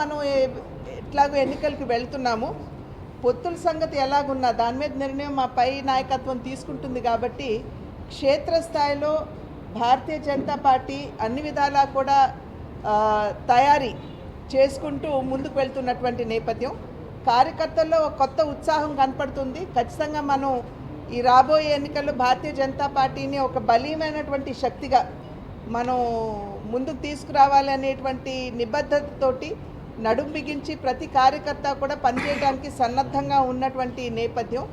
మనం ఎట్లాగో ఎన్నికలకు వెళ్తున్నాము. పొత్తుల సంగతి ఎలాగున్నా దాని మీద నిర్ణయం మా పై నాయకత్వం తీసుకుంటుంది కాబట్టి క్షేత్రస్థాయిలో భారతీయ జనతా పార్టీ అన్ని విధాలా కూడా తయారీ చేసుకుంటూ ముందుకు వెళ్తున్నటువంటి నేపథ్యం. కార్యకర్తల్లో కొత్త ఉత్సాహం కనపడుతుంది. ఖచ్చితంగా మనం ఈ రాబోయే ఎన్నికల్లో భారతీయ జనతా పార్టీని ఒక బలీయమైనటువంటి శక్తిగా మనం ముందుకు తీసుకురావాలి అనేటువంటి నిబద్ధతతోటి నడుం బిగించి ప్రతి కార్యకర్త కూడా పనిచేయడానికి సన్నద్ధంగా ఉన్నటువంటి నేపథ్యం.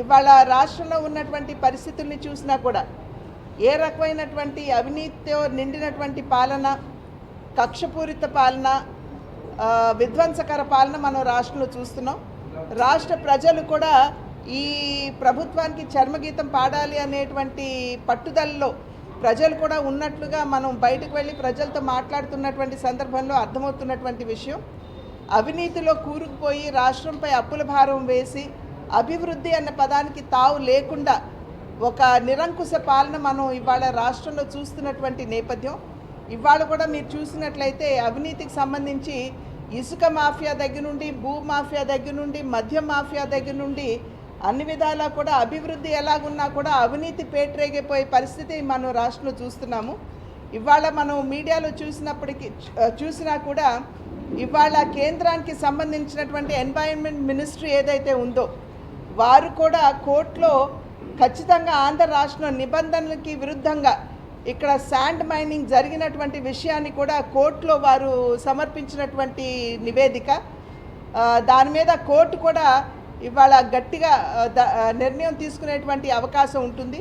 ఇవాళ రాష్ట్రంలో ఉన్నటువంటి పరిస్థితుల్ని చూసినా కూడా ఏ రకమైనటువంటి అవినీతితో నిండినటువంటి పాలన కక్షపూరిత పాలన విధ్వంసకర పాలన మనం రాష్ట్రంలో చూస్తున్నాం. రాష్ట్ర ప్రజలు కూడా ఈ ప్రభుత్వానికి చర్మగీతం పాడాలి అనేటువంటి పట్టుదలలో ప్రజలు కూడా ఉన్నట్లుగా మనం బయటకు వెళ్ళి ప్రజలతో మాట్లాడుతున్నటువంటి సందర్భంలో అర్థమవుతున్నటువంటి విషయం. అవినీతిలో కూరుకుపోయి రాష్ట్రంపై అప్పుల భారం వేసి అభివృద్ధి అన్న పదానికి తావు లేకుండా ఒక నిరంకుశ పాలన మనం ఇవాళ రాష్ట్రంలో చూస్తున్నటువంటి నేపథ్యం. ఇవాళ కూడా మీరు చూసినట్లయితే అవినీతికి సంబంధించి ఇసుక మాఫియా దగ్గర నుండి భూ మాఫియా దగ్గర నుండి మద్యం మాఫియా దగ్గర నుండి అన్ని విధాలా కూడా అభివృద్ధి ఎలాగున్నా కూడా అవినీతి పేటరేగిపోయే పరిస్థితి మనం రాష్ట్రంలో చూస్తున్నాము. ఇవాళ మనం మీడియాలో చూసినప్పటికీ చూసినా కూడా ఇవాళ కేంద్రానికి సంబంధించినటువంటి ఎన్వైరన్మెంట్ మినిస్ట్రీ ఏదైతే ఉందో వారు కూడా కోర్టులో ఖచ్చితంగా ఆంధ్ర రాష్ట్రం నిబంధనలకి విరుద్ధంగా ఇక్కడ శాండ్ మైనింగ్ జరిగినటువంటి విషయాన్ని కూడా కోర్టులో వారు సమర్పించినటువంటి నివేదిక. దాని మీద కోర్టు కూడా ఇవాళ గట్టిగా నిర్ణయం తీసుకునేటువంటి అవకాశం ఉంటుంది.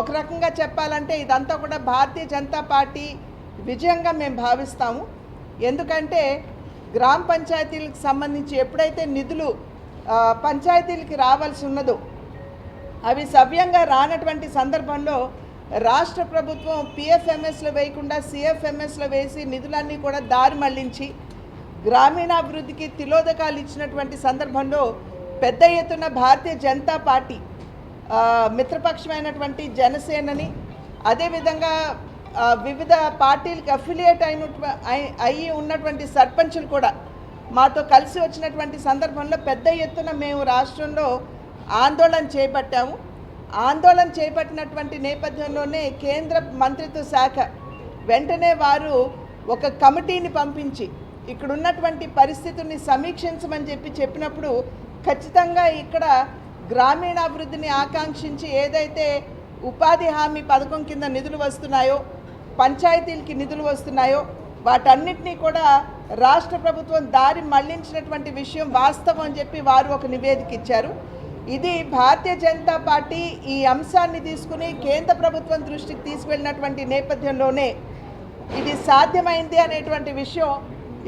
ఒక రకంగా చెప్పాలంటే ఇదంతా కూడా భారతీయ జనతా పార్టీ విజయంగా మేము భావిస్తాము. ఎందుకంటే గ్రామ పంచాయతీలకు సంబంధించి ఎప్పుడైతే నిధులు పంచాయతీలకి రావాల్సి ఉన్నదో అవి సవ్యంగా రానటువంటి సందర్భంలో రాష్ట్ర ప్రభుత్వం పిఎఫ్ఎంఎస్లో వేయకుండా సిఎఫ్ఎంఎస్లో వేసి నిధులన్నీ కూడా దారి మళ్ళించి గ్రామీణాభివృద్ధికి తిలోదకాలు ఇచ్చినటువంటి సందర్భంలో పెద్ద ఎత్తున భారతీయ జనతా పార్టీ మిత్రపక్షమైనటువంటి జనసేనని అదేవిధంగా వివిధ పార్టీలకు అఫిలియేట్ అయిన అయి ఉన్నటువంటి సర్పంచులు కూడా మాతో కలిసి వచ్చినటువంటి సందర్భంలో పెద్ద ఎత్తున మేము రాష్ట్రంలో ఆందోళన చేపట్టాము. ఆందోళన చేపట్టినటువంటి నేపథ్యంలోనే కేంద్ర మంత్రిత్వ శాఖ వెంటనే వారు ఒక కమిటీని పంపించి ఇక్కడ ఉన్నటువంటి పరిస్థితుల్ని సమీక్షించమని చెప్పి చెప్పినప్పుడు ఖచ్చితంగా ఇక్కడ గ్రామీణాభివృద్ధిని ఆకాంక్షించి ఏదైతే ఉపాధి హామీ పథకం కింద నిధులు వస్తున్నాయో పంచాయతీలకి నిధులు వస్తున్నాయో వాటన్నిటినీ కూడా రాష్ట్ర ప్రభుత్వం దారి మళ్ళించినటువంటి విషయం వాస్తవం అని చెప్పి వారు ఒక నివేదిక ఇచ్చారు. ఇది భారతీయ జనతా పార్టీ ఈ అంశాన్ని తీసుకుని కేంద్ర ప్రభుత్వం దృష్టికి తీసుకెళ్ళినటువంటి నేపథ్యంలోనే ఇది సాధ్యమైంది అనేటువంటి విషయం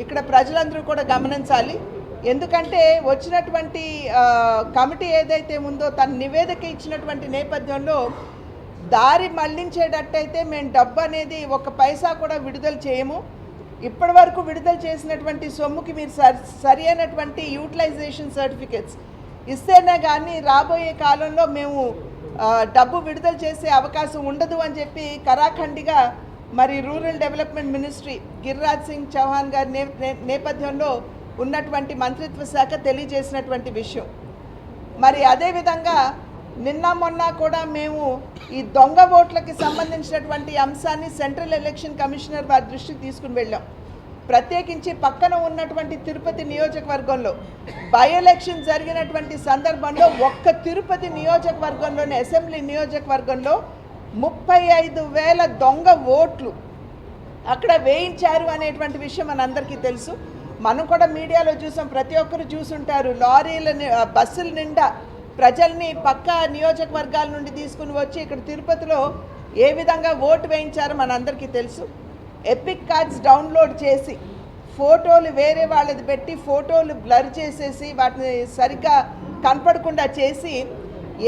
ఇక్కడ ప్రజలందరూ కూడా గమనించాలి. ఎందుకంటే వచ్చినటువంటి కమిటీ ఏదైతే ఉందో తన నివేదిక ఇచ్చినటువంటి నేపథ్యంలో దారి మళ్ళించేటట్టయితే మేము డబ్బు అనేది ఒక పైసా కూడా విడుదల చేయము. ఇప్పటి వరకు విడుదల చేసినటువంటి సొమ్ముకి మీరు సరి సరి అయినటువంటి యూటిలైజేషన్ సర్టిఫికెట్స్ ఇస్తేనే కానీ రాబోయే కాలంలో మేము డబ్బు విడుదల చేసే అవకాశం ఉండదు అని చెప్పి కరాఖండిగా మరి rural development ministry Giriraj Singh Chouhan గారి నే- నేపథ్యంలో ఉన్నటువంటి మంత్రిత్వ శాఖ తెలియజేసినటువంటి విషయం. మరి అదేవిధంగా నిన్న మొన్న కూడా మేము ఈ దొంగ ఓట్లకి సంబంధించినటువంటి అంశాన్ని సెంట్రల్ ఎలక్షన్ కమిషనర్ వారి దృష్టికి తీసుకుని వెళ్ళాం. ప్రత్యేకించి పక్కన ఉన్నటువంటి తిరుపతి నియోజకవర్గంలో బై ఎలక్షన్ జరిగినటువంటి సందర్భంలో ఒక్క తిరుపతి నియోజకవర్గంలోని అసెంబ్లీ నియోజకవర్గంలో ముప్పై ఐదు వేల దొంగ ఓట్లు అక్కడ వేయించారు అనేటువంటి విషయం మనందరికీ తెలుసు. మనం కూడా మీడియాలో చూసాం ప్రతి ఒక్కరు చూసుంటారు. లారీల బస్సుల నిండా ప్రజల్ని పక్క నియోజకవర్గాల నుండి తీసుకుని వచ్చి ఇక్కడ తిరుపతిలో ఏ విధంగా ఓటు వేయించారో మనందరికీ తెలుసు. ఎపిక్ కార్డ్స్ డౌన్లోడ్ చేసి ఫోటోలు వేరే వాళ్ళది పెట్టి ఫోటోలు బ్లర్ చేసేసి వాటిని సరిగ్గా కనపడకుండా చేసి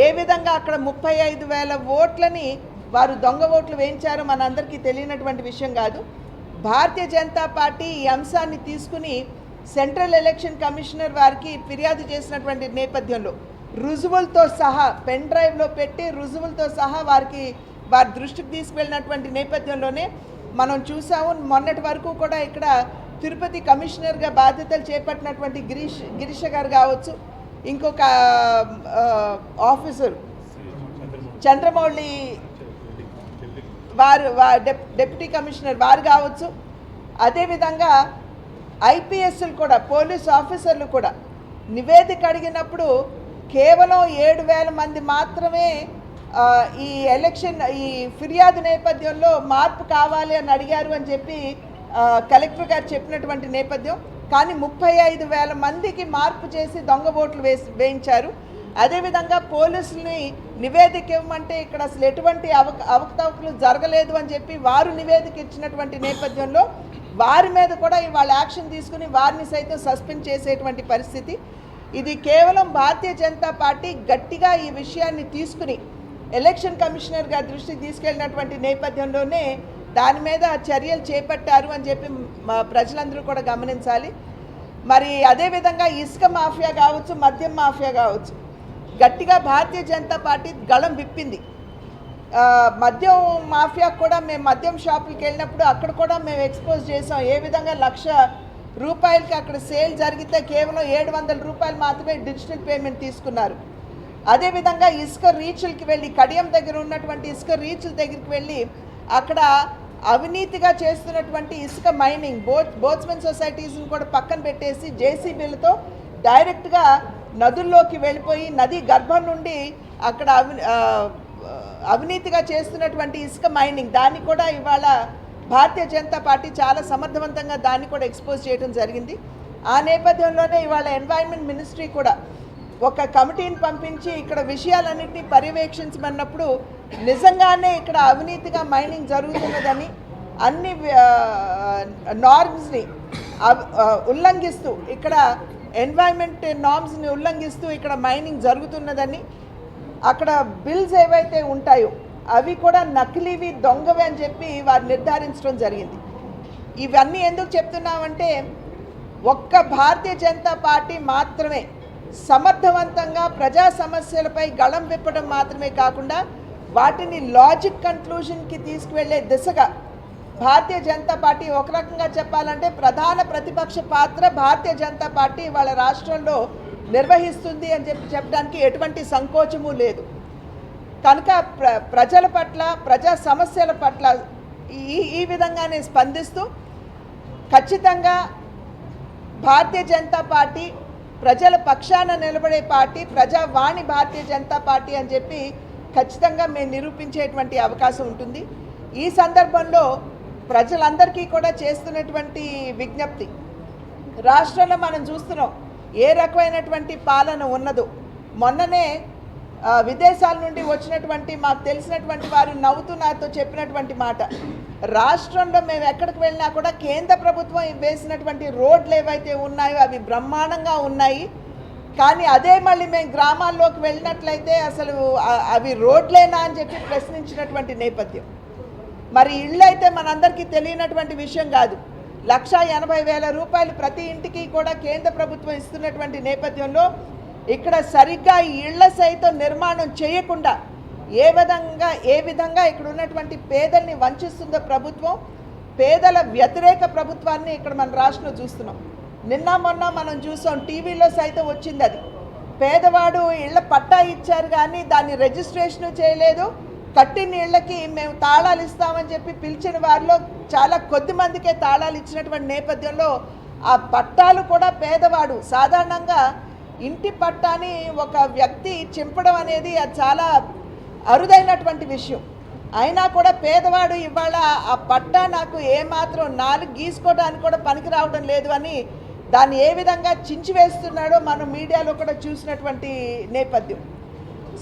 ఏ విధంగా అక్కడ ముప్పై ఐదు వేల ఓట్లని వారు దొంగ ఓట్లు వేయించారో మనందరికీ తెలియనటువంటి విషయం కాదు. భారతీయ జనతా పార్టీ ఈ అంశాన్ని తీసుకుని సెంట్రల్ ఎలక్షన్ కమిషనర్ వారికి ఫిర్యాదు చేసినటువంటి నేపథ్యంలో రుజువులతో సహా పెన్ డ్రైవ్లో పెట్టి రుజువులతో సహా వారికి వారి దృష్టికి తీసుకువెళ్ళినటువంటి నేపథ్యంలోనే మనం చూసాము మొన్నటి వరకు కూడా ఇక్కడ తిరుపతి కమిషనర్గా బాధ్యతలు చేపట్టినటువంటి గిరీష్ గిరీష గారు కావచ్చు ఇంకొక ఆఫీసర్ చంద్రమౌళి వారు వా డిప్యూటీ కమిషనర్ వారు కావచ్చు. అదేవిధంగా ఐపీఎస్లు కూడా పోలీస్ ఆఫీసర్లు కూడా నివేదిక అడిగినప్పుడు కేవలం ఏడు వేల మంది మాత్రమే ఈ ఎలక్షన్ ఈ ఫిర్యాదు నేపథ్యంలో మార్పు కావాలి అని అడిగారు అని చెప్పి కలెక్టర్ గారు చెప్పినటువంటి నేపథ్యం. కానీ ముప్పై ఐదు వేల మందికి మార్పు చేసి దొంగ ఓట్లు వేసి వేయించారు. అదేవిధంగా పోలీసుల్ని నివేదిక ఇవ్వమంటే ఇక్కడ అసలు ఎటువంటి అవక అవకతవకలు జరగలేదు అని చెప్పి వారు నివేదిక ఇచ్చినటువంటి నేపథ్యంలో వారి మీద కూడా ఇవాళ యాక్షన్ తీసుకుని వారిని సైతం సస్పెండ్ చేసేటువంటి పరిస్థితి. ఇది కేవలం భారతీయ జనతా పార్టీ గట్టిగా ఈ విషయాన్ని తీసుకుని ఎలక్షన్ కమిషనర్ గారి దృష్టికి తీసుకెళ్ళినటువంటి నేపథ్యంలోనే దాని మీద చర్యలు చేపట్టారు అని చెప్పి మా ప్రజలందరూ కూడా గమనించాలి. మరి అదేవిధంగా ఇసుక మాఫియా కావచ్చు మద్యం మాఫియా కావచ్చు గట్టిగా భారతీయ జనతా పార్టీ గళం విప్పింది. మద్యం మాఫియా కూడా మేము మద్యం షాపులకి వెళ్ళినప్పుడు అక్కడ కూడా మేము ఎక్స్పోజ్ చేసాం. ఏ విధంగా లక్ష రూపాయలకి అక్కడ సేల్ జరిగితే కేవలం ఏడు వందల రూపాయలు మాత్రమే డిజిటల్ పేమెంట్ తీసుకున్నారు. అదేవిధంగా ఇసుక రీచ్లకి వెళ్ళి కడియం దగ్గర ఉన్నటువంటి ఇసుక రీచ్ల దగ్గరికి వెళ్ళి అక్కడ అవినీతిగా చేస్తున్నటువంటి ఇసుక మైనింగ్ బోట్ బోట్స్మెన్ సొసైటీస్ని కూడా పక్కన పెట్టేసి జేసీబీలతో డైరెక్ట్గా నదుల్లోకి వెళ్ళిపోయి నది గర్భం నుండి అక్కడ అవి అవినీతిగా చేస్తున్నటువంటి ఇసుక మైనింగ్ దాన్ని కూడా ఇవాళ భారతీయ జనతా పార్టీ చాలా సమర్థవంతంగా దాన్ని కూడా ఎక్స్పోజ్ చేయడం జరిగింది. ఆ నేపథ్యంలోనే ఇవాళ ఎన్వైరన్మెంట్ మినిస్ట్రీ కూడా ఒక కమిటీని పంపించి ఇక్కడ విషయాలన్నింటినీ పర్యవేక్షించమన్నప్పుడు నిజంగానే ఇక్కడ అవినీతిగా మైనింగ్ జరుగుతున్నదని అన్ని నార్మ్స్ని ఉల్లంఘిస్తూ ఇక్కడ ఎన్వైరన్మెంట్ నామ్స్ని ఉల్లంఘిస్తూ ఇక్కడ మైనింగ్ జరుగుతున్నదని అక్కడ బిల్స్ ఏవైతే ఉంటాయో అవి కూడా నకిలీవి దొంగవి అని చెప్పి వారు నిర్ధారించడం జరిగింది. ఇవన్నీ ఎందుకు చెప్తున్నామంటే ఒక్క భారతీయ జనతా పార్టీ మాత్రమే సమర్థవంతంగా ప్రజా సమస్యలపై గళం విప్పడం మాత్రమే కాకుండా వాటిని లాజిక్ కన్క్లూషన్కి తీసుకువెళ్ళే దిశగా భారతీయ జనతా పార్టీ ఒక రకంగా చెప్పాలంటే ప్రధాన ప్రతిపక్ష పాత్ర భారతీయ జనతా పార్టీ వాళ్ళ రాష్ట్రంలో నిర్వహిస్తుంది అని చెప్పి చెప్పడానికి ఎటువంటి సంకోచము లేదు. కనుక ప్ర ప్రజల పట్ల ప్రజా సమస్యల పట్ల ఈ ఈ విధంగానే స్పందిస్తూ ఖచ్చితంగా భారతీయ జనతా పార్టీ ప్రజల పక్షాన నిలబడే పార్టీ ప్రజావాణి భారతీయ జనతా పార్టీ అని చెప్పి ఖచ్చితంగా మేము నిరూపించేటువంటి అవకాశం ఉంటుంది. ఈ సందర్భంలో ప్రజలందరికీ కూడా చేస్తున్నటువంటి విజ్ఞప్తి. రాష్ట్రంలో మనం చూస్తున్నాం ఏ రకమైనటువంటి పాలన ఉన్నదో. మొన్ననే విదేశాల నుండి వచ్చినటువంటి మాకు తెలిసినటువంటి వారు నవ్వుతూ నాతో చెప్పినటువంటి మాట. రాష్ట్రంలో మేము ఎక్కడికి వెళ్ళినా కూడా కేంద్ర ప్రభుత్వం వేసినటువంటి రోడ్లు ఏవైతే ఉన్నాయో అవి బ్రహ్మాండంగా ఉన్నాయి. కానీ అదే మళ్ళీ మేము గ్రామాల్లోకి వెళ్ళినట్లయితే అసలు అవి రోడ్లేనా అని చెప్పి ప్రశ్నించినటువంటి నేపథ్యం. మరి ఇళ్ళు అయితే మనందరికీ తెలియనటువంటి విషయం కాదు. లక్ష ఎనభై వేల రూపాయలు ప్రతి ఇంటికి కూడా కేంద్ర ప్రభుత్వం ఇస్తున్నటువంటి నేపథ్యంలో ఇక్కడ సరిగ్గా ఈ ఇళ్ళ సైతం నిర్మాణం చేయకుండా ఏ విధంగా ఏ విధంగా ఇక్కడ ఉన్నటువంటి పేదల్ని వంచిస్తుందో ప్రభుత్వం పేదల వ్యతిరేక ప్రభుత్వాన్ని ఇక్కడ మన రాష్ట్రంలో చూస్తున్నాం. నిన్న మొన్న మనం చూసాం టీవీలో సైతం వచ్చింది అది. పేదవాడు ఇళ్ళ పట్టా ఇచ్చారు కానీ దాన్ని రిజిస్ట్రేషన్ చేయలేదు. కట్టిన ఇళ్ళకి మేము తాళాలు ఇస్తామని చెప్పి పిలిచిన వారిలో చాలా కొద్ది మందికే తాళాలు ఇచ్చినటువంటి నేపథ్యంలో ఆ పట్టాలు కూడా పేదవాడు. సాధారణంగా ఇంటి పట్టాని ఒక వ్యక్తి చింపడం అనేది అది చాలా అరుదైనటువంటి విషయం. అయినా కూడా పేదవాడు ఇవాళ ఆ పట్టా నాకు ఏమాత్రం నాలుగు గీసుకోవడానికి కూడా పనికి రావడం లేదు అని దాన్ని ఏ విధంగా చించివేస్తున్నాడో మనం మీడియాలో కూడా చూసినటువంటి నేపథ్యం.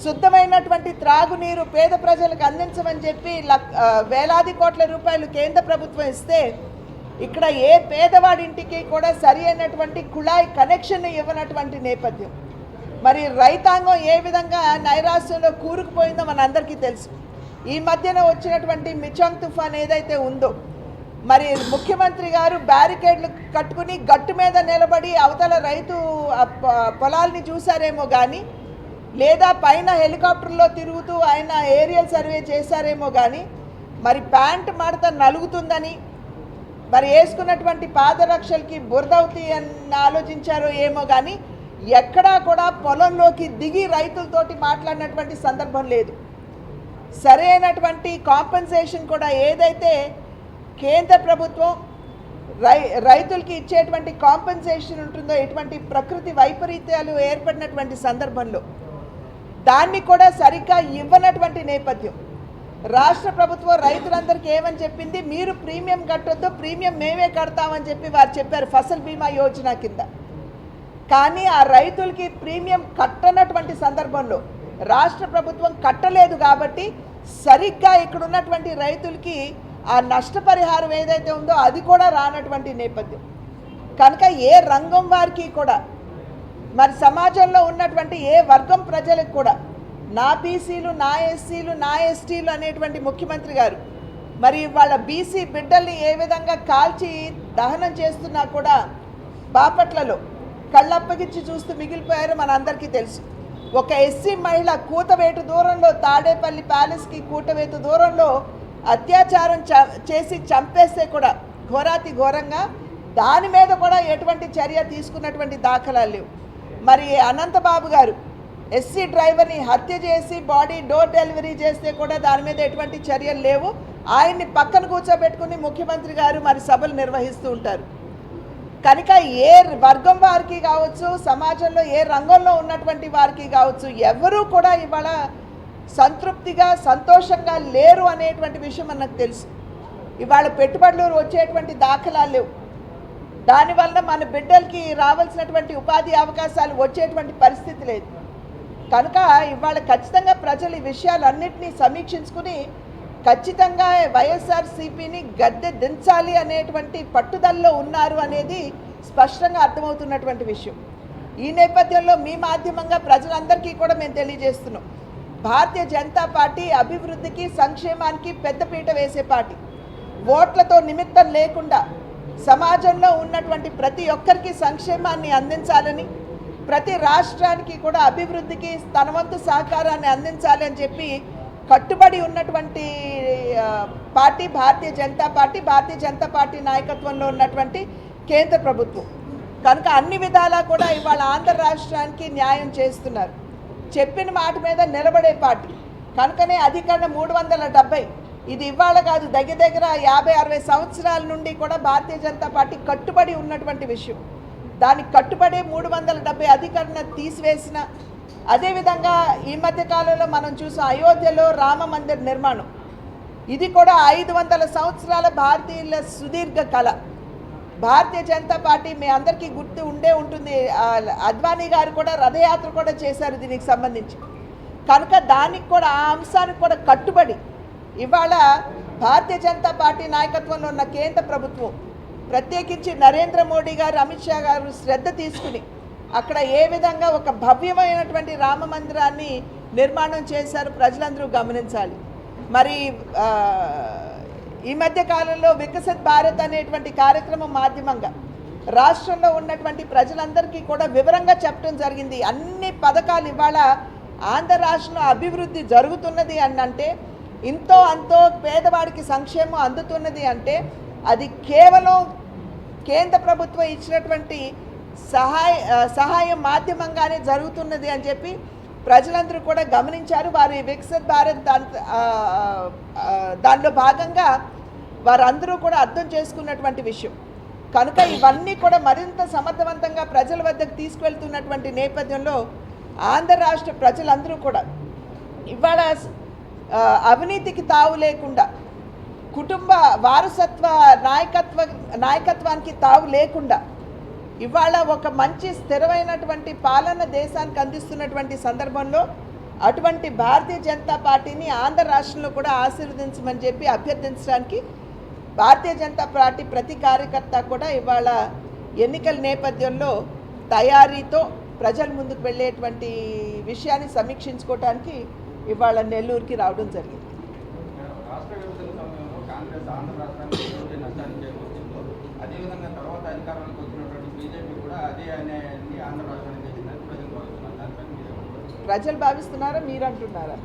శుద్ధమైనటువంటి త్రాగునీరు పేద ప్రజలకు అందించమని చెప్పి వేలాది కోట్ల రూపాయలు కేంద్ర ప్రభుత్వం ఇస్తే ఇక్కడ ఏ పేదవాడింటికి కూడా సరి అయినటువంటి కుళాయి కనెక్షన్ ఇవ్వనటువంటి నేపథ్యం. మరి రైతాంగం ఏ విధంగా నైరాశ్యంలో కూరుకుపోయిందో మనందరికీ తెలుసు. ఈ మధ్యన వచ్చినటువంటి మిచాంగ్ తుఫాన్ ఏదైతే ఉందో మరి ముఖ్యమంత్రి గారు బ్యారికేడ్లు కట్టుకుని గట్టు మీద నిలబడి అవతల రైతు పొలాల్ని చూసారేమో కానీ లేదా పైన హెలికాప్టర్లో తిరుగుతూ ఆయన ఏరియల్ సర్వే చేశారేమో కానీ మరి ప్యాంట్ మడత నలుగుతుందని మరి వేసుకున్నటువంటి పాదరక్షలకి బురదవుతి అని ఆలోచించారో ఏమో కానీ ఎక్కడా కూడా పొలంలోకి దిగి రైతులతోటి మాట్లాడినటువంటి సందర్భం లేదు. సరైనటువంటి కాంపెన్సేషన్ కూడా ఏదైతే కేంద్ర ప్రభుత్వం రై రైతులకి ఇచ్చేటువంటి కాంపెన్సేషన్ ఉంటుందో ఎటువంటి ప్రకృతి వైపరీత్యాలు ఏర్పడినటువంటి సందర్భంలో దాన్ని కూడా సరిగ్గా ఇవ్వనటువంటి నేపథ్యం. రాష్ట్ర ప్రభుత్వం రైతులందరికీ ఏమని చెప్పింది? మీరు ప్రీమియం కట్టొద్దు ప్రీమియం మేమే కడతామని చెప్పి వారు చెప్పారు ఫసల్ బీమా యోజన కింద. కానీ ఆ రైతులకి ప్రీమియం కట్టనటువంటి సందర్భంలో రాష్ట్ర ప్రభుత్వం కట్టలేదు కాబట్టి సరిగ్గా ఇక్కడ ఉన్నటువంటి రైతులకి ఆ నష్టపరిహారం ఏదైతే ఉందో అది కూడా రానటువంటి నేపథ్యం. కనుక ఏ రంగం వారికి కూడా మరి సమాజంలో ఉన్నటువంటి ఏ వర్గం ప్రజలకు కూడా నా బీసీలు నా ఎస్సీలు నా ఎస్టీలు అనేటువంటి ముఖ్యమంత్రి గారు మరి వాళ్ళ బీసీ బిడ్డల్ని ఏ విధంగా కాల్చి దహనం చేస్తున్నా కూడా బాపట్లలో కళ్ళప్పగిచ్చి చూస్తూ మిగిలిపోయారు మనందరికీ తెలుసు. ఒక ఎస్సీ మహిళ కూతవేటు దూరంలో తాడేపల్లి ప్యాలెస్కి కూటవేటు దూరంలో అత్యాచారం చ- చేసి చంపేస్తే కూడా ఘోరాతి ఘోరంగా దాని మీద కూడా ఎటువంటి చర్య తీసుకున్నటువంటి దాఖలాలు లేవు. మరి అనంతబాబు గారు ఎస్సీ డ్రైవర్ని హత్య చేసి బాడీ డోర్ డెలివరీ చేస్తే కూడా దాని మీద ఎటువంటి చర్యలు లేవు. ఆయన్ని పక్కన కూర్చోబెట్టుకుని ముఖ్యమంత్రి గారు మరి సభలు నిర్వహిస్తూ ఉంటారు. కనుక ఏ వర్గం వారికి కావచ్చు సమాజంలో ఏ రంగంలో ఉన్నటువంటి వారికి కావచ్చు ఎవరూ కూడా ఇవాళ సంతృప్తిగా సంతోషంగా లేరు అనేటువంటి విషయం మనకు తెలుసు. ఇవాళ పెట్టుబడులు వచ్చేటువంటి దాఖలాలు లేవు. దానివల్ల మన బిడ్డలకి రావాల్సినటువంటి ఉపాధి అవకాశాలు వచ్చేటువంటి పరిస్థితి లేదు. కనుక ఇవాళ ఖచ్చితంగా ప్రజలు ఈ విషయాలన్నింటినీ సమీక్షించుకుని ఖచ్చితంగా వైఎస్ఆర్సీపీని గద్దె దించాలి అనేటువంటి పట్టుదలలో ఉన్నారు అనేది స్పష్టంగా అర్థమవుతున్నటువంటి విషయం. ఈ నేపథ్యంలో మీ మాధ్యమంగా ప్రజలందరికీ కూడా మేము తెలియజేస్తున్నాం. భారతీయ జనతా పార్టీ అభివృద్ధికి సంక్షేమానికి పెద్దపీట వేసే పార్టీ. ఓట్లతో నిమిత్తం లేకుండా సమాజంలో ఉన్నటువంటి ప్రతి ఒక్కరికి సంక్షేమాన్ని అందించాలని ప్రతి రాష్ట్రానికి కూడా అభివృద్ధికి తన వంతు సహకారాన్ని అందించాలి అని చెప్పి కట్టుబడి ఉన్నటువంటి party Bharatiya Janata party Bharatiya Janata party నాయకత్వంలో ఉన్నటువంటి కేంద్ర ప్రభుత్వం. కనుక అన్ని విధాలా కూడా ఇవాళ ఆంధ్ర రాష్ట్రానికి న్యాయం చేస్తున్నారు. చెప్పిన మాట మీద నిలబడే పార్టీ. కనుకనే అధికరణ మూడు వందల డెబ్బై ఇది ఇవాళ కాదు దగ్గర దగ్గర యాభై అరవై సంవత్సరాల నుండి కూడా భారతీయ జనతా పార్టీ కట్టుబడి ఉన్నటువంటి విషయం. దానికి కట్టుబడి మూడు వందల డెబ్బై అధికరణ తీసివేసిన అదేవిధంగా ఈ మధ్య కాలంలో మనం చూసాం అయోధ్యలో రామ మందిర్ నిర్మాణం. ఇది కూడా ఐదు వందల సంవత్సరాల భారతీయుల సుదీర్ఘ కళ. భారతీయ జనతా పార్టీ మీ అందరికీ గుర్తు ఉండే ఉంటుంది. అద్వానీ గారు కూడా రథయాత్ర కూడా చేశారు దీనికి సంబంధించి. కనుక దానికి కూడా ఆ అంశానికి కూడా కట్టుబడి ఇవాళ భారతీయ జనతా పార్టీ నాయకత్వంలో ఉన్న కేంద్ర ప్రభుత్వం ప్రత్యేకించి నరేంద్ర మోడీ గారు అమిత్ షా గారు శ్రద్ధ తీసుకుని అక్కడ ఏ విధంగా ఒక భవ్యమైనటువంటి రామ మందిరాన్ని నిర్మాణం చేశారు ప్రజలందరూ గమనించాలి. మరి ఈ మధ్య కాలంలో వికసిత్ భారత్ అనేటువంటి కార్యక్రమం మాధ్యమంగా రాష్ట్రంలో ఉన్నటువంటి ప్రజలందరికీ కూడా వివరంగా చెప్పడం జరిగింది. అన్ని పథకాలు ఇవాళ ఆంధ్ర రాష్ట్రంలో అభివృద్ధి జరుగుతున్నది అని అంటే ఇంతో అంతో పేదవాడికి సంక్షేమం అందుతున్నది అంటే అది కేవలం కేంద్ర ప్రభుత్వం ఇచ్చినటువంటి సహాయ సహాయం మాధ్యమంగానే జరుగుతున్నది అని చెప్పి ప్రజలందరూ కూడా గమనించారు. వారి వికసిత్ భారత్ దాని దానిలో భాగంగా వారందరూ కూడా అర్థం చేసుకున్నటువంటి విషయం. కనుక ఇవన్నీ కూడా మరింత సమర్థవంతంగా ప్రజల వద్దకు తీసుకువెళ్తున్నటువంటి నేపథ్యంలో ఆంధ్ర రాష్ట్ర ప్రజలందరూ కూడా ఇవాళ అవినీతికి తావు లేకుండా కుటుంబ వారసత్వ నాయకత్వ నాయకత్వానికి తావు లేకుండా ఇవాళ ఒక మంచి స్థిరమైనటువంటి పాలన దేశానికి అందిస్తున్నటువంటి సందర్భంలో అటువంటి భారతీయ జనతా పార్టీని ఆంధ్ర రాష్ట్రంలో కూడా ఆశీర్వదించమని చెప్పి అభ్యర్థించడానికి భారతీయ జనతా పార్టీ ప్రతి కార్యకర్త కూడా ఇవాళ ఎన్నికల నేపథ్యంలో తయారీతో ప్రజల ముందుకు వెళ్ళేటువంటి విషయాన్ని సమీక్షించుకోవటానికి ఇవాళ నెల్లూరుకి రావడం జరిగింది. ప్రజలు భావిస్తున్నారు. మీరు అంటున్నారా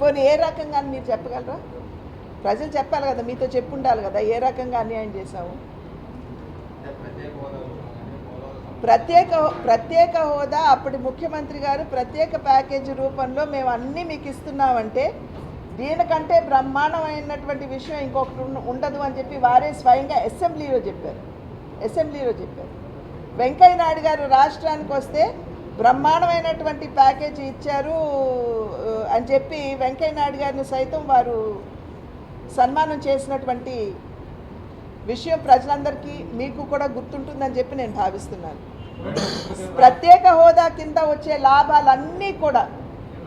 పోనీ ఏ రకంగా అని మీరు చెప్పగలరా? ప్రజలు చెప్పాలి కదా మీతో చెప్పు ఉండాలి కదా ఏ రకంగా అన్యాయం చేశాము అంటే ప్రత్యేక హోదా విషయం కానీ పోలవరం సమస్య ప్రత్యేక ప్రత్యేక హోదా అప్పటి ముఖ్యమంత్రి గారు ప్రత్యేక ప్యాకేజీ రూపంలో మేము అన్నీ మీకు ఇస్తున్నామంటే దీనికంటే బ్రహ్మాండమైనటువంటి విషయం ఇంకొకటి ఉండదు అని చెప్పి వారే స్వయంగా అసెంబ్లీలో చెప్పారు. అసెంబ్లీలో చెప్పారు. వెంకయ్య నాయుడు గారు రాష్ట్రానికి వస్తే బ్రహ్మాండమైనటువంటి ప్యాకేజీ ఇచ్చారు అని చెప్పి వెంకయ్య నాయుడు గారిని సైతం వారు సన్మానం చేసినటువంటి విషయం ప్రజలందరికీ మీకు కూడా గుర్తుంటుందని చెప్పి నేను భావిస్తున్నాను. ప్రత్యేక హోదా కింద వచ్చే లాభాలన్నీ కూడా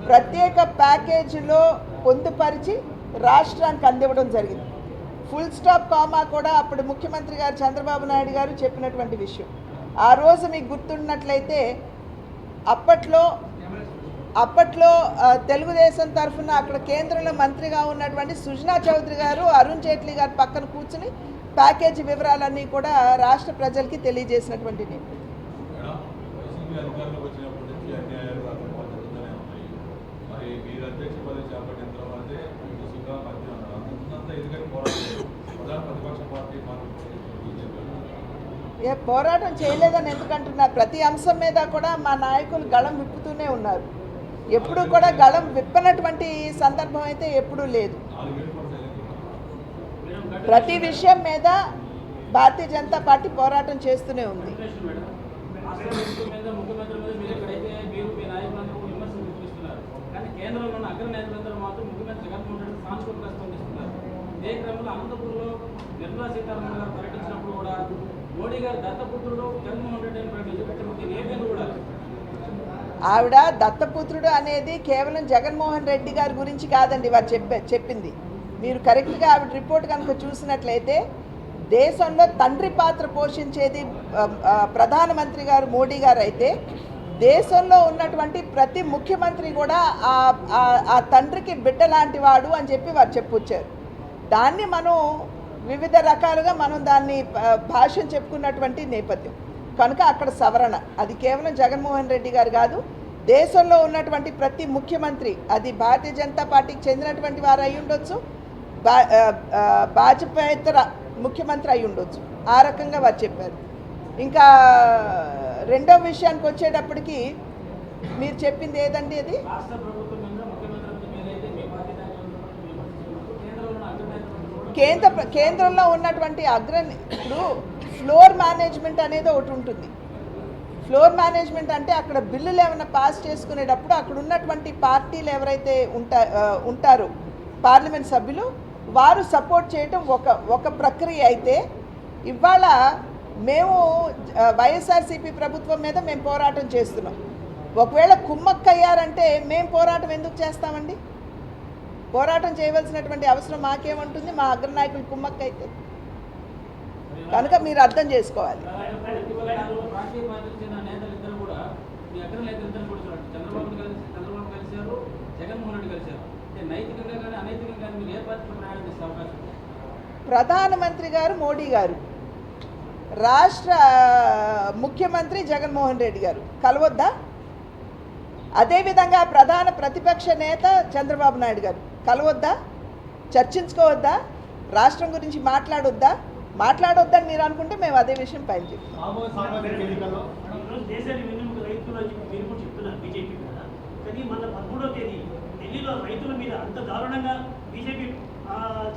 ప్రత్యేక ప్యాకేజీలో పొందుపరిచి రాష్ట్రానికి అందివ్వడం జరిగింది. ఫుల్ స్టాప్ కామా కూడా అప్పుడు ముఖ్యమంత్రి గారు చంద్రబాబు నాయుడు గారు చెప్పినటువంటి విషయం. ఆ రోజు మీకు గుర్తున్నట్లయితే అప్పట్లో అప్పట్లో తెలుగుదేశం తరఫున అక్కడ కేంద్రంలో మంత్రిగా ఉన్నటువంటి సుజనా చౌదరి గారు అరుణ్ జైట్లీ గారు పక్కన కూర్చుని ప్యాకేజీ వివరాలన్నీ కూడా రాష్ట్ర ప్రజలకి తెలియజేసినటువంటి నేను ఏ పోరాటం చేయలేదని ఎందుకంటున్నారు ప్రతి అంశం మీద కూడా మా నాయకులు గళం విప్పుతూనే ఉన్నారు. ఎప్పుడూ కూడా గళం విప్పనటువంటి సందర్భం అయితే ఎప్పుడూ లేదు. ప్రతి విషయం మీద భారతీయ జనతా పార్టీ పోరాటం చేస్తూనే ఉంది. ఆవిడ దత్తపుత్రుడు అనేది కేవలం జగన్మోహన్ రెడ్డి గారి గురించి కాదండి వారు చెప్పే చెప్పింది. మీరు కరెక్ట్గా ఆవిడ రిపోర్ట్ కనుక చూసినట్లయితే దేశంలో తండ్రి పాత్ర పోషించేది ప్రధానమంత్రి గారు మోడీ గారు అయితే దేశంలో ఉన్నటువంటి ప్రతి ముఖ్యమంత్రి కూడా ఆ తండ్రికి బిడ్డ లాంటి వాడు అని చెప్పి వారు చెప్పుచ్చారు. దాన్ని మనం వివిధ రకాలుగా మనం దాన్ని భాష్యం చెప్పుకున్నటువంటి నేపథ్యం. కనుక అక్కడ సవరణ. అది కేవలం జగన్మోహన్ రెడ్డి గారు కాదు దేశంలో ఉన్నటువంటి ప్రతి ముఖ్యమంత్రి అది భారతీయ జనతా పార్టీకి చెందినటువంటి వారు అయి ఉండొచ్చు బా భాజపేతర ముఖ్యమంత్రి అయి ఉండొచ్చు. ఆ రకంగా వారు చెప్పారు. ఇంకా రెండో విషయానికి వచ్చేటప్పటికి మీరు చెప్పింది ఏదండి అది? కేంద్ర కేంద్రంలో ఉన్నటువంటి అగ్ర ఇప్పుడు ఫ్లోర్ మేనేజ్మెంట్ అనేది ఒకటి ఉంటుంది. ఫ్లోర్ మేనేజ్మెంట్ అంటే అక్కడ బిల్లులు ఏమైనా పాస్ చేసుకునేటప్పుడు అక్కడ ఉన్నటువంటి పార్టీలు ఎవరైతే ఉంటా ఉంటారో పార్లమెంట్ సభ్యులు వారు సపోర్ట్ చేయటం ఒక ఒక ప్రక్రియ అయితే ఇవాళ మేము వైఎస్ఆర్సీపీ ప్రభుత్వం మీద మేము పోరాటం చేస్తున్నాం. ఒకవేళ కుమ్మక్కయ్యారంటే మేము పోరాటం ఎందుకు చేస్తామండి? పోరాటం చేయవలసినటువంటి అవసరం మాకేముంటుంది? మా అగ్రనాయకులు కుమ్మక్కైతే కనుక మీరు అర్థం చేసుకోవాలి. చంద్రబాబు కలిసి జగన్మోహన్ రెడ్డి కలిశారు. నైతికంగా కానీ అనైతికంగా కానీ మీరు ఏ పార్టీ ప్రధానమంత్రి గారు మోడీ గారు రాష్ట్ర ముఖ్యమంత్రి జగన్మోహన్ రెడ్డి గారు. కలవద్దా? అదేవిధంగా ప్రధాన ప్రతిపక్ష నేత చంద్రబాబు నాయుడు గారు. కలవద్దా? చర్చించుకోవద్దా? రాష్ట్రం గురించి మాట్లాడొద్దా? మాట్లాడొద్దని మీరు అనుకుంటే మేము అదే విషయం పైన చెప్తాం.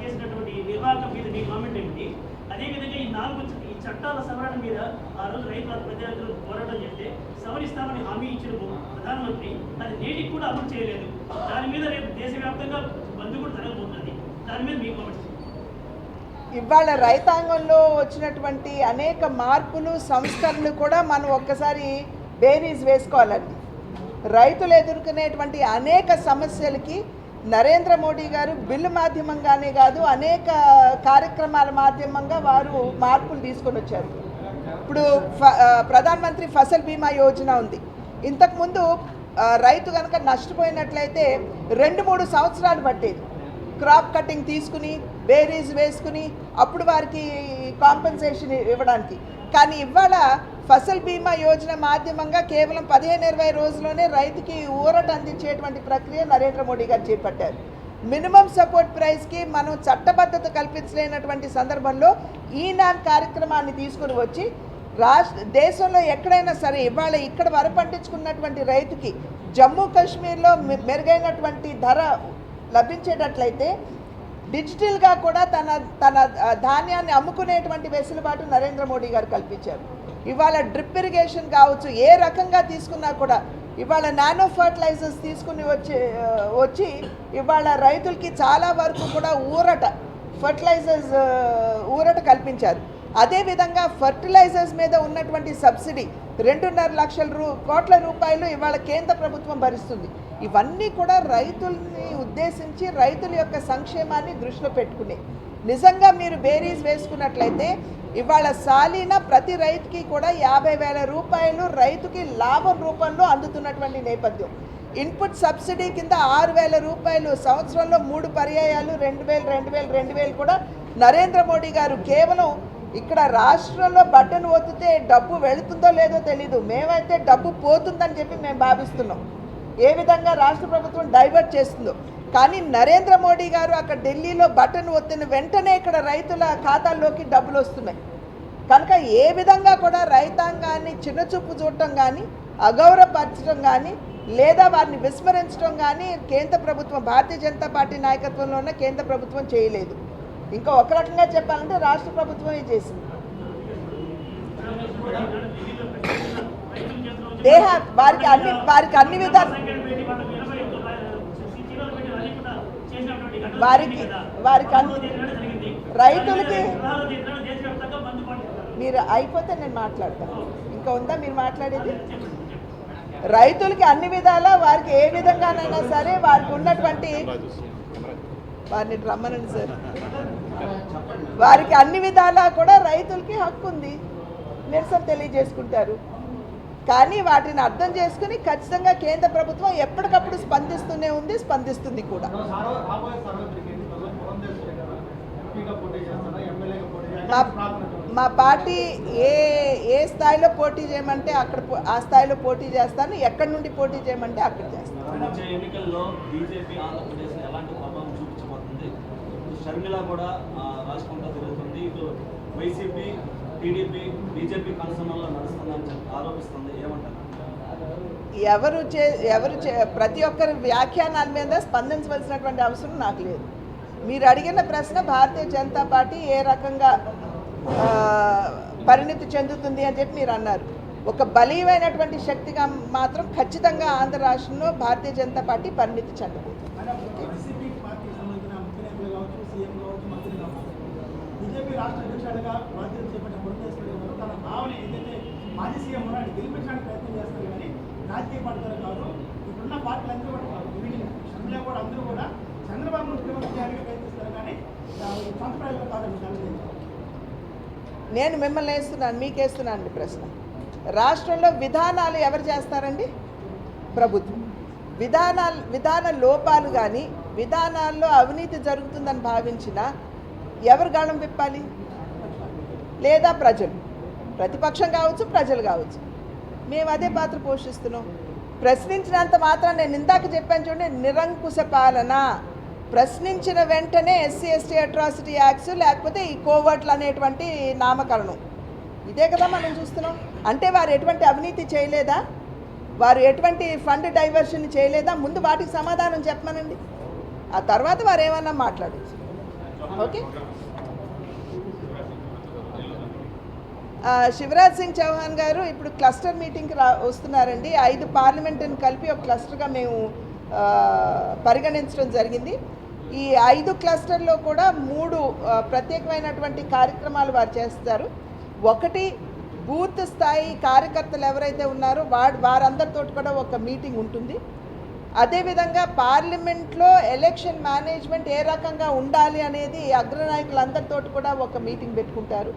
చేసినటువంటి నిర్వాహకం మీద మీ కామెంట్ ఏమిటి? అదేవిధంగా ఈ నాలుగు ఈ చట్టాల సవరణ మీద ఆ రోజు రైతుల ప్రజలందరూ పోరాటం చేస్తే సవరిస్తామని హామీ ఇచ్చిన ప్రధానమంత్రి అది నేటికి కూడా అమలు చేయలేదు. దాని మీద రేపు దేశవ్యాప్తంగా బంద్ కూడా జరగబోతుంది దాని మీద మీ కామెంట్స్ ఇవాళ రైతాంగంలో వచ్చినటువంటి అనేక మార్పులు సంస్కరణలు కూడా మనం ఒక్కసారి బేరీస్ వేసుకోవాలండి. రైతులు ఎదుర్కొనేటువంటి అనేక సమస్యలకి నరేంద్ర మోడీ గారు బిల్లు మాధ్యమంగానే కాదు అనేక కార్యక్రమాల మాధ్యమంగా వారు మార్పులు తీసుకొని వచ్చారు. ఇప్పుడు ఫ- ప్రధానమంత్రి ఫసల్ బీమా యోజన ఉంది. ఇంతకుముందు రైతు కనుక నష్టపోయినట్లయితే రెండు మూడు సంవత్సరాలు పట్టేది. క్రాప్ కటింగ్ తీసుకుని బేరీస్ వేసుకుని అప్పుడు వారికి కాంపెన్సేషన్ ఇవ్వడానికి. కానీ ఇవాళ ఫసల్ బీమా యోజన మాధ్యమంగా కేవలం పదిహేను ఇరవై రోజుల్లోనే రైతుకి ఊరట అందించేటువంటి ప్రక్రియ నరేంద్ర మోడీ గారు చేపట్టారు. మినిమం సపోర్ట్ ప్రైస్కి మనం చట్టబద్ధత కల్పించలేనటువంటి సందర్భంలో ఈ నాన్ కార్యక్రమాన్ని తీసుకుని వచ్చి రాష్ట్ర దేశంలో ఎక్కడైనా సరే ఇవాళ ఇక్కడ వర పండించుకున్నటువంటి రైతుకి జమ్మూ కాశ్మీర్లో మె- మెరుగైనటువంటి ధర లభించేటట్లయితే డిజిటల్గా కూడా తన తన ధాన్యాన్ని అమ్ముకునేటువంటి వెసులుబాటు నరేంద్ర మోడీ గారు కల్పించారు. ఇవాళ డ్రిప్ ఇరిగేషన్ కావచ్చు ఏ రకంగా తీసుకున్నా కూడా ఇవాళ నానో ఫర్టిలైజర్స్ తీసుకుని వచ్చి వచ్చి ఇవాళ రైతులకి చాలా వరకు కూడా ఊరట ఫర్టిలైజర్స్ ఊరట కల్పించారు. అదేవిధంగా ఫర్టిలైజర్స్ మీద ఉన్నటువంటి సబ్సిడీ రెండున్నర లక్షల రూ కోట్ల రూపాయలు ఇవాళ కేంద్ర ప్రభుత్వం భరిస్తుంది. ఇవన్నీ కూడా రైతుల్ని ఉద్దేశించి రైతుల యొక్క సంక్షేమాన్ని దృష్టిలో పెట్టుకునే. నిజంగా మీరు బేరీస్ వేసుకున్నట్లయితే ఇవాళ సాలీన ప్రతి రైతుకి కూడా యాభై వేల రూపాయలు రైతుకి లాభం రూపంలో అందుతున్నటువంటి నేపథ్యం. ఇన్పుట్ సబ్సిడీ కింద ఆరు వేల రూపాయలు సంవత్సరంలో మూడు పర్యాయాలు రెండు వేలు రెండు వేలు రెండు వేలు కూడా నరేంద్ర మోడీ గారు కేవలం ఇక్కడ రాష్ట్రంలో బట్టను ఒత్తితే డబ్బు వెళుతుందో లేదో తెలీదు. మేమైతే డబ్బు పోతుందని చెప్పి మేము భావిస్తున్నాం. ఏ విధంగా రాష్ట్ర ప్రభుత్వం డైవర్ట్ చేస్తుందో. కానీ నరేంద్ర మోడీ గారు అక్కడ ఢిల్లీలో బటన్ ఒత్తిన వెంటనే ఇక్కడ రైతుల ఖాతాల్లోకి డబ్బులు వస్తున్నాయి. కనుక ఏ విధంగా కూడా రైతాంగాన్ని చిన్నచూపు చూడటం కానీ అగౌరవపరచడం కానీ లేదా వారిని విస్మరించడం కానీ కేంద్ర ప్రభుత్వం భారతీయ జనతా పార్టీ నాయకత్వంలో ఉన్న కేంద్ర ప్రభుత్వం చేయలేదు. ఇంకా ఒక రకంగా చెప్పాలంటే రాష్ట్ర ప్రభుత్వమే చేసింది. have- వారికి అన్ని- వారికి అన్ని విధాలు- వారికి- వారికి అన్ని- రైతులకి- మీరు అయిపోతే నేను మాట్లాడతాను ఇంకా ఉందా మీరు మాట్లాడేది? రైతులకి అన్ని విధాలా వారికి ఏ విధంగానైనా సరే వారికి ఉన్నటువంటి వారిని రమ్మనండి సార్. వారికి అన్ని విధాలా కూడా రైతులకి హక్కు ఉంది నిరసన తెలియజేసుకుంటారు. కానీ వాటిని అర్థం చేసుకుని ఖచ్చితంగా కేంద్ర ప్రభుత్వం ఎప్పటికప్పుడు స్పందిస్తూనే ఉంది స్పందిస్తుంది కూడా. మా మా పార్టీ ఏ ఏ స్థాయిలో పోటీ చేయమంటే అక్కడ ఆ స్థాయిలో పోటీ చేస్తాను. ఎక్కడి నుండి పోటీ చేయమంటే అక్కడ చేస్తాను. కూడా రాష్ట్రంలో వైసీపీ టీడీపీ బీజేపీ కన్సర్న్లో నడుస్తుందని ఆరోపిస్తుంది. ఏమంటారు? ఎవరు చే ఎవరు చే ప్రతి ఒక్కరి వ్యాఖ్యానాల మీద స్పందించవలసినటువంటి అవసరం నాకు లేదు. మీరు అడిగిన ప్రశ్న భారతీయ జనతా పార్టీ ఏ రకంగా పరిణితి చెందుతుంది అని చెప్పి మీరు అన్నారు. ఒక బలీయమైనటువంటి శక్తిగా మాత్రం ఖచ్చితంగా ఆంధ్ర రాష్ట్రంలో భారతీయ జనతా పార్టీ పరిణితి చెందుతుంది వైసీపీ పార్టీకి సంబంధించిన ముఖ్య నేతలు కావచ్చు సీఎం కావచ్చు మంత్రులు కావచ్చు బీజేపీ రాష్ట్ర అధ్యక్షుడిగా బాధ్యతలు చేపట్టిన పురంధేశ్వరి గారు తన భావన ఏదైతే మాజీ సీఎం ఉన్నాడు గెలిపించడానికి ప్రయత్నం చేస్తారు కానీ రాజకీయ పార్టీలు కాదు ఇప్పుడున్న పార్టీలు అందరూ కూడా వీళ్ళు షర్మిల కూడా అందరూ కూడా చంద్రబాబు ముఖ్యమంత్రి చేయడానికి ప్రయత్నిస్తారు కానీ సొంత ప్రజలు కాదని తెలియజేస్తారు నేను మిమ్మల్ని వేస్తున్నాను మీకు అండి ప్రశ్న. రాష్ట్రంలో విధానాలు ఎవరు చేస్తారండి? ప్రభుత్వం. విధానాలు విధాన లోపాలు కానీ విధానాల్లో అవినీతి జరుగుతుందని భావించిన ఎవరు గాళం విప్పాలి? లేదా ప్రజలు. ప్రతిపక్షం కావచ్చు ప్రజలు కావచ్చు. మేము అదే పాత్ర పోషిస్తున్నాం. ప్రశ్నించినంత మాత్రం నేను ఇందాక చెప్పాను చూడండి నిరంకుశ పాలన. ప్రశ్నించిన వెంటనే ఎస్సీ ఎస్టీ అట్రాసిటీ యాక్ట్స్ లేకపోతే ఈ కోవర్ట్లు అనేటువంటి నామకరణం. ఇదే కదా మనం చూస్తున్నాం. అంటే వారు ఎటువంటి అవినీతి చేయలేదా? వారు ఎటువంటి ఫండ్ డైవర్షన్ చేయలేదా? ముందు వాటికి సమాధానం చెప్పమనండి. ఆ తర్వాత వారు ఏమన్నా మాట్లాడచ్చు. ఓకే ఆ, శివరాజ్ సింగ్ చౌహాన్ గారు ఇప్పుడు క్లస్టర్ మీటింగ్కి రా వస్తున్నారండి. ఐదు పార్లమెంటుని కలిపి ఒక క్లస్టర్గా మేము పరిగణించడం జరిగింది. ఈ ఐదు క్లస్టర్లో కూడా మూడు ప్రత్యేకమైనటువంటి కార్యక్రమాలు వారు చేస్తారు. ఒకటి బూత్ స్థాయి కార్యకర్తలు ఎవరైతే ఉన్నారో వాడు వారందరితో కూడా ఒక మీటింగ్ ఉంటుంది. అదేవిధంగా పార్లమెంట్లో ఎలక్షన్ మేనేజ్మెంట్ ఏ రకంగా ఉండాలి అనేది అగ్రనాయకులందరితో కూడా ఒక మీటింగ్ పెట్టుకుంటారు.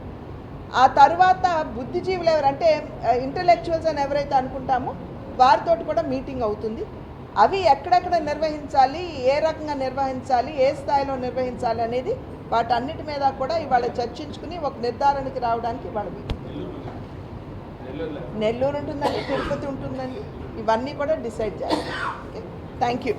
ఆ తర్వాత బుద్ధిజీవులు ఎవరంటే ఇంటలెక్చువల్స్ అని ఎవరైతే అనుకుంటామో వారితో కూడా మీటింగ్ అవుతుంది. అవి ఎక్కడెక్కడ నిర్వహించాలి ఏ రకంగా నిర్వహించాలి ఏ స్థాయిలో నిర్వహించాలి అనేది వాటన్నిటి మీద కూడా ఇవాళ చర్చించుకుని ఒక నిర్ధారణకి రావడానికి ఇవాళ నెల్లూరు ఉంటుందండి తిరుపతి ఉంటుందండి ఇవన్నీ కూడా డిసైడ్ చేస్తాం. ఓకే? Thank you